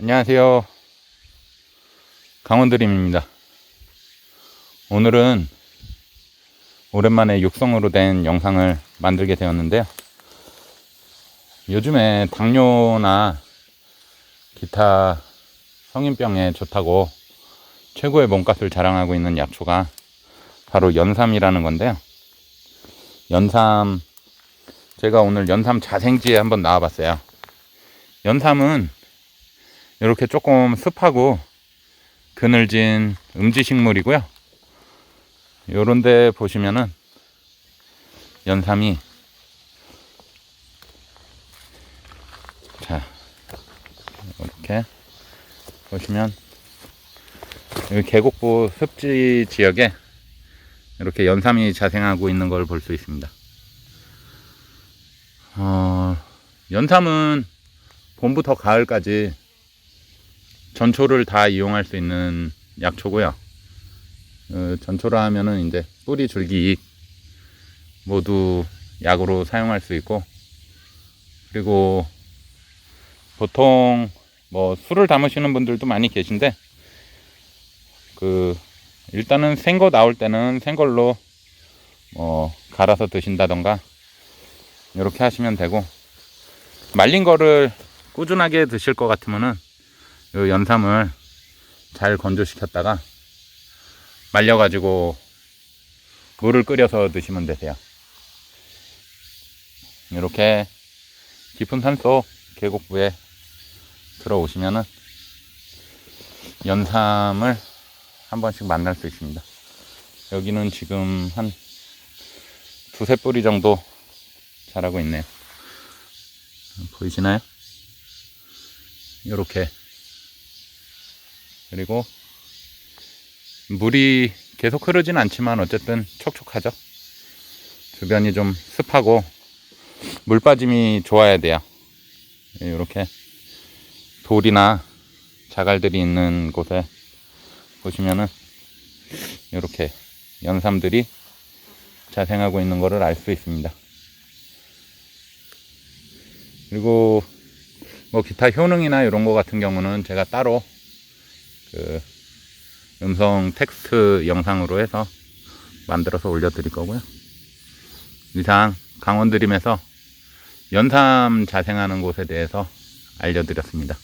안녕하세요. 강원드림입니다. 오늘은 오랜만에 육성으로 된 영상을 만들게 되었는데요. 요즘에 당뇨나 기타 성인병에 좋다고 최고의 몸값을 자랑하고 있는 약초가 바로 연삼이라는 건데요. 연삼, 제가 오늘 연삼 자생지에 한번 나와봤어요. 연삼은 이렇게 조금 습하고 그늘진 음지식물이고요. 요런데 보시면은 연삼이 자 이렇게 보시면 여기 계곡부 습지 지역에 이렇게 연삼이 자생하고 있는 걸 볼 수 있습니다. 어, 연삼은 봄부터 가을까지 전초를 다 이용할 수 있는 약초고요. 어, 전초라 하면은 이제 뿌리 줄기 모두 약으로 사용할 수 있고 그리고 보통 뭐 술을 담으시는 분들도 많이 계신데 그 일단은 생거 나올 때는 생걸로 뭐 갈아서 드신다던가 이렇게 하시면 되고 말린 거를 꾸준하게 드실 것 같으면은 요 연삼을 잘 건조시켰다가 말려가지고 물을 끓여서 드시면 되세요. 이렇게 깊은 산속 계곡부에 들어오시면은 연삼을 한 번씩 만날 수 있습니다. 여기는 지금 한 두세 뿌리 정도 자라고 있네요. 보이시나요? 이렇게 그리고 물이 계속 흐르진 않지만 어쨌든 촉촉하죠. 주변이 좀 습하고 물 빠짐이 좋아야 돼요. 이렇게 돌이나 자갈들이 있는 곳에 보시면은 이렇게 연삼들이 자생하고 있는 것을 알 수 있습니다. 그리고 뭐 기타 효능이나 이런 거 같은 경우는 제가 따로 그 음성 텍스트 영상으로 해서 만들어서 올려드릴 거고요. 이상 강원드림에서 연삼 자생하는 곳에 대해서 알려드렸습니다.